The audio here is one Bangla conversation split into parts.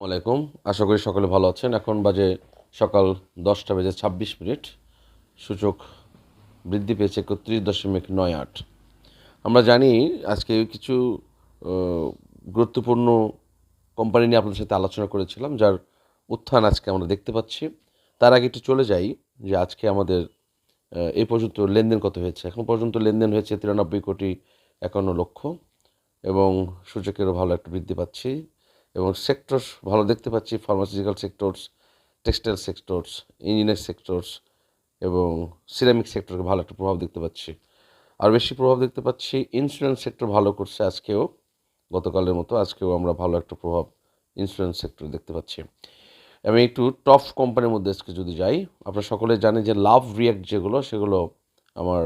আলাইকুম। আশা করি সকলে ভালো আছেন। এখন বাজে সকাল দশটা বেজে ছাব্বিশ মিনিট। সূচক বৃদ্ধি পেয়েছে একত্রিশ দশমিক নয় আট। আমরা জানি আজকে কিছু গুরুত্বপূর্ণ কোম্পানি নিয়ে আপনাদের সাথে আলোচনা করেছিলাম, যার উত্থান আজকে আমরা দেখতে পাচ্ছি। তার আগে একটু চলে যাই যে আজকে আমাদের এই পর্যন্ত লেনদেন কত হয়েছে। এখন পর্যন্ত লেনদেন হয়েছে তিরানব্বই কোটি একান্ন লক্ষ এবং সূচকেরও ভালো একটা বৃদ্ধি পাচ্ছি। এবং সেক্টর ভালো দেখতে পাচ্ছি pharmaceutical sectors textile sectors engineer sectors এবং সিরামিক সেক্টরকে ভালো একটা প্রভাব দেখতে পাচ্ছি। আর বেশি প্রভাব দেখতে পাচ্ছি ইন্স্যুরেন্স সেক্টর ভালো করছে আজকেও, গতকালের মতো আজকেও আমরা ভালো একটা প্রভাব ইন্স্যুরেন্স সেক্টর দেখতে পাচ্ছি। আমি একটু টপ কোম্পানির মধ্যে আজকে যদি যাই, আপনারা সকলে জানেন যে লাভ রিয়াক্ট যেগুলো, সেগুলো আমার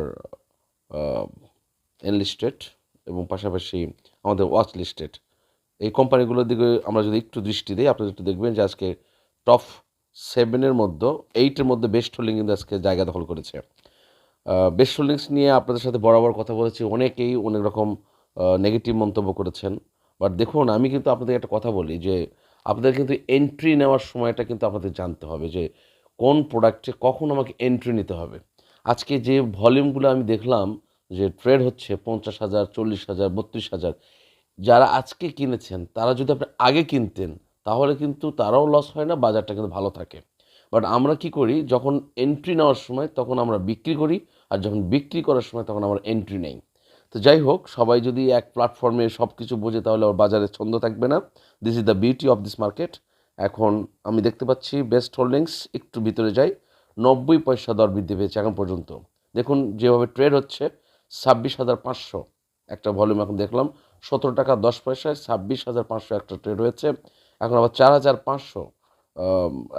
এনলিস্টেড এবং পাশাপাশি আমাদের ওয়াচ লিস্টেড এই কোম্পানিগুলোর দিকে আমরা যদি একটু দৃষ্টি দিই, আপনারা একটু দেখবেন যে আজকে টপ সেভেনের মধ্যে এইটের মধ্যে বেস্ট হোল্ডিং কিন্তু আজকে জায়গা দখল করেছে। বেস্ট হোল্ডিংস নিয়ে আপনাদের সাথে বরাবর কথা বলেছি, অনেকেই অনেক রকম নেগেটিভ মন্তব্য করেছেন। বাট দেখুন, আমি কিন্তু আপনাদের একটা কথা বলি যে, আপনাদের কিন্তু এন্ট্রি নেওয়ার সময়টা কিন্তু আপনাদের জানতে হবে যে, কোন প্রোডাক্টে কখন আমাকে এন্ট্রি নিতে হবে। আজকে যে ভলিউমগুলো আমি দেখলাম যে ট্রেড হচ্ছে পঞ্চাশ হাজার, চল্লিশ হাজার, বত্রিশ হাজার যারা আজকে কিনেছেন, তারা যদি আপনি আগে কিনতেন, তাহলে কিন্তু তারাও লস হয় না, বাজারটা কিন্তু ভালো থাকে। বাট আমরা কি করি, যখন এন্ট্রি নেওয়ার সময় তখন আমরা বিক্রি করি, আর যখন বিক্রি করার সময় তখন আমরা এন্ট্রি নেই। তো যাই হোক, সবাই যদি এক প্ল্যাটফর্মে সব কিছু বোঝে, তাহলে আবার বাজারে ছন্দ থাকবে না। This is the beauty of this market এখন আমি দেখতে পাচ্ছি বেস্ট হোল্ডিংস একটু ভিতরে যাই। নব্বই পয়সা দর বৃদ্ধি পেয়েছে এখন পর্যন্ত। দেখুন, যেভাবে ট্রেড হচ্ছে, ছাব্বিশ হাজার পাঁচশো। একটা ভলিউম এখন দেখলাম, সতেরো টাকা দশ পয়সায় ছাব্বিশ হাজার পাঁচশো একটা ট্রেড হয়েছে। এখন আবার চার হাজার পাঁচশো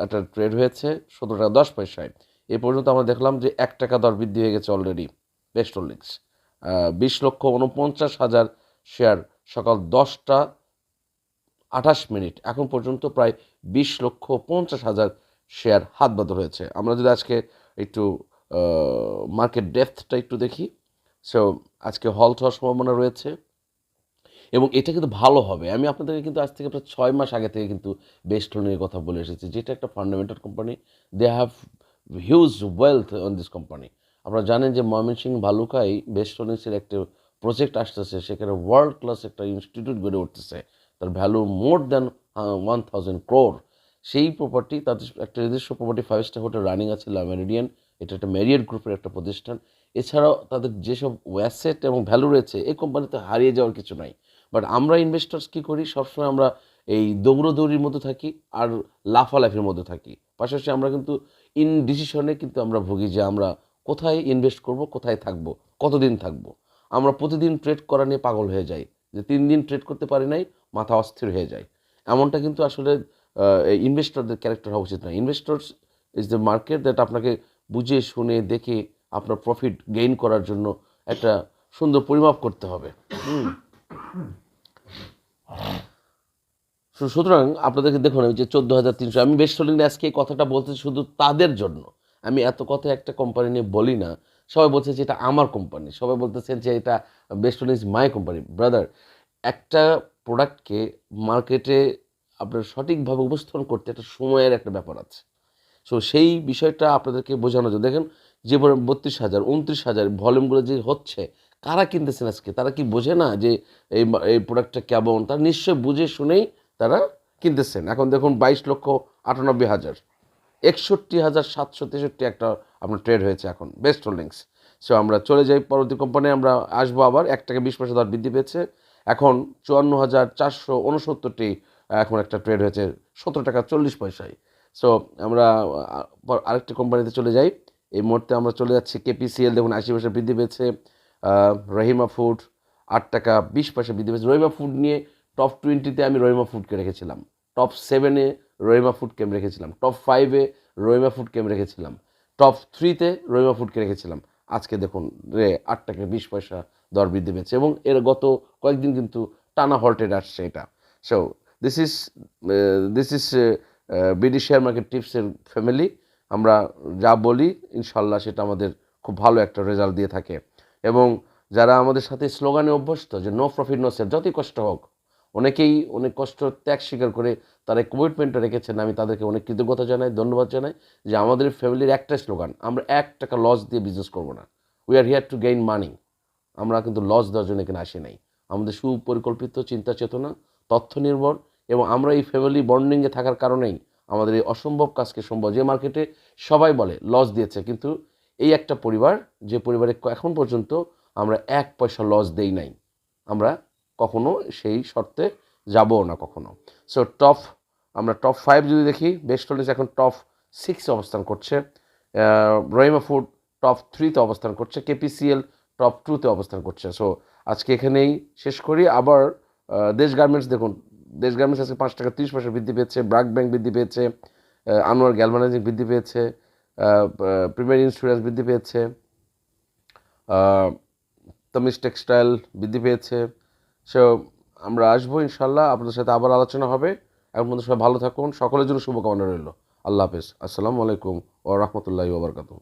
একটা ট্রেড হয়েছে সতেরো টাকা দশ পয়সায়। এ পর্যন্ত আমরা দেখলাম যে এক টাকা দর বৃদ্ধি হয়ে গেছে অলরেডি বেস্ট হোল্ডিংস বিশ লক্ষ উনপঞ্চাশ হাজার শেয়ার সকাল দশটা আঠাশ মিনিট। এখন পর্যন্ত প্রায় বিশ লক্ষ পঞ্চাশ হাজার শেয়ার হাত বদল হয়েছে। আমরা যদি আজকে একটু মার্কেট ডেপথটা একটু দেখি। সো আজকে হল্ট হওয়ার সম্ভাবনা রয়েছে। এবং এটা কিন্তু ভালো হবে। আমি আপনাদেরকে কিন্তু আজ থেকে প্রায় ছয় মাস আগে থেকে কিন্তু বেস্ট লোনের কথা বলে এসেছি। যেটা একটা fundamental company they have huge wealth on this company আপনারা জানেন যে ময়মনসিংহ ভালুকায় বেস্ট লোনেসের একটা প্রজেক্ট আসতেছে, সেখানে ওয়ার্ল্ড ক্লাস একটা ইনস্টিটিউট গড়ে উঠতেছে। তার value more than one thousand crore সেই প্রপার্টি তাদের একটা নিজস্ব property five star hotel running আছে লা মেরিডিয়ান এটা একটা ম্যারিয়েট গ্রুপের একটা প্রতিষ্ঠান। এছাড়াও তাদের যেসব অ্যাসেট এবং ভ্যালু রয়েছে, এই কোম্পানিতে হারিয়ে যাওয়ার কিছু নাই। বাট আমরা ইনভেস্টার্স কী করি? সবসময় আমরা এই দৌড়দৌড়ির মধ্যে থাকি আর লাফালাফির মধ্যে থাকি। পাশাপাশি আমরা কিন্তু ইন ডিসিশনে কিন্তু আমরা ভুগি যে আমরা কোথায় ইনভেস্ট করব, কোথায় থাকব, কতদিন থাকব? আমরা প্রতিদিন ট্রেড করা নিয়ে পাগল হয়ে যাই, যে তিন দিন ট্রেড করতে পারি নাই, মাথা অস্থির হয়ে যায়। এমনটা কিন্তু আসলে ইনভেস্টরদের ক্যারেক্টার হওয়া উচিত না investors is the market that আপনাকে বুঝে শুনে, দেখে আপনার প্রফিট গেইন করার জন্য একটা সুন্দর পরিমাপ করতে হবে। সুতরাং আপনাদেরকে দেখুন, এই যে চোদ্দ হাজার তিনশো, আমি বেস্ট হোল্ডিং আজকে এই কথাটা বলতে শুধু তাদের জন্য। আমি এত কথা একটা কোম্পানি নিয়ে বলি না। সবাই বলছে যে এটা আমার কোম্পানি সবাই বলতেছেন যে এটা best is my company brother একটা প্রোডাক্টকে মার্কেটে আপনার সঠিকভাবে উপস্থাপন করতে একটা সময়ের একটা ব্যাপার আছে। সো সেই বিষয়টা আপনাদেরকে বোঝানো যায় দেখেন যে বত্রিশ হাজার উনত্রিশ হাজার ভলিউমগুলো যে হচ্ছে, কারা কিনতেছেন আজকে? তারা কি বোঝে না যে এই এই প্রোডাক্টটা কেমন? তারা নিশ্চয় বুঝে শুনেই তারা কিনতেছেন। এখন দেখুন বাইশ লক্ষ আটানব্বই হাজার, একষট্টি হাজার সাতশো তেষট্টি একটা আপনার ট্রেড হয়েছে এখন বেস্ট হোল্ডিংস সো আমরা চলে যাই পরবর্তী কোম্পানি আমরা আসব আবার এক টাকা বিশ পয়সা দর বৃদ্ধি পেয়েছে। এখন চুয়ান্ন হাজার চারশো উনসত্তরটি এখন একটা ট্রেড হয়েছে সতেরো টাকা চল্লিশ পয়সায়। সো আমরা আরেকটি কোম্পানিতে চলে যাই। এই মুহূর্তে আমরা চলে যাচ্ছি কেপিসিএল দেখুন, আশি পয়সা বৃদ্ধি পেয়েছে রহিমা ফুড আট টাকা বিশ পয়সা বৃদ্ধি পেয়েছে। রহিমা ফুড নিয়ে টপ টোয়েন্টিতে আমি রহিমা ফুডকে রেখেছিলাম। টপ সেভেনে রহিমা ফুডকে আমি রেখেছিলাম। টপ ফাইভে রহিমা ফুডকে আমি রেখেছিলাম। টপ থ্রিতে রহিমা ফুডকে রেখেছিলাম। আজকে দেখুন রে আট টাকা বিশ পয়সা দর বৃদ্ধি পেয়েছে এবং এর গত কয়েকদিন কিন্তু টানা হল্টেড আসছে এটা। So this is this is BD share market টিপসের family আমরা যা বলি, ইনশাল্লাহ সেটা আমাদের খুব ভালো একটা রেজাল্ট দিয়ে থাকে। এবং যারা আমাদের সাথে স্লোগানে অভ্যস্ত যে নো প্রফিট নো সেল যতই কষ্ট হোক, অনেকেই অনেক কষ্ট, ত্যাগ স্বীকার করে তারা কমিটমেন্টটা রেখেছেন। আমি তাদেরকে অনেক কৃতজ্ঞতা জানাই, ধন্যবাদ জানাই যে আমাদের ফ্যামিলির একটা স্লোগান, আমরা এক টাকা লস দিয়ে বিজনেস করব না। We are here to gain money আমরা কিন্তু লস দেওয়ার জন্য এখানে আসি নাই। আমাদের সুপরিকল্পিত চিন্তা চেতনা তথ্য নির্ভর এবং আমরা এই ফ্যামিলি বন্ডিংয়ে থাকার কারণেই আমাদের এই অসম্ভব কাজকে সম্ভব। যে মার্কেটে সবাই বলে লস দিয়েছে, কিন্তু এই একটা পরিবার, যে পরিবারে এখন পর্যন্ত আমরা এক পয়সা লস দেই নাই। আমরা কখনো সেই শর্তে যাবও না কখনো। সো টপ আমরা টপ ফাইভ যদি দেখি বেস্ট হলিস এখন টপ সিক্সে অবস্থান করছে। রহিমা ফুড টপ থ্রিতে অবস্থান করছে। কেপিসিএল টপ টুতে অবস্থান করছে। সো আজকে এখানেই শেষ করি। আবার দেশ গার্মেন্টস দেখুন দেশ গার্মেন্টস আজকে পাঁচ টাকা, তিরিশ পয়সা বৃদ্ধি পেয়েছে ব্রাক ব্যাংক বৃদ্ধি পেয়েছে আনোয়ার গ্যালভানাইজিং বৃদ্ধি পেয়েছে প্রিমিয়ার ইন্স্যুরেন্স বৃদ্ধি পেয়েছে তামিজ টেক্সটাইল বৃদ্ধি পেয়েছে। সো আমরা আসব ইনশাল্লাহ, আপনাদের সাথে আবার আলোচনা হবে। এখন পর্যন্ত সবাই ভালো থাকুন, সকলের জন্য শুভকামনা রইল। আল্লাহ হাফেজ। আসসালামু আলাইকুম ও রহমতুল্লাহি ওবরকাতুহ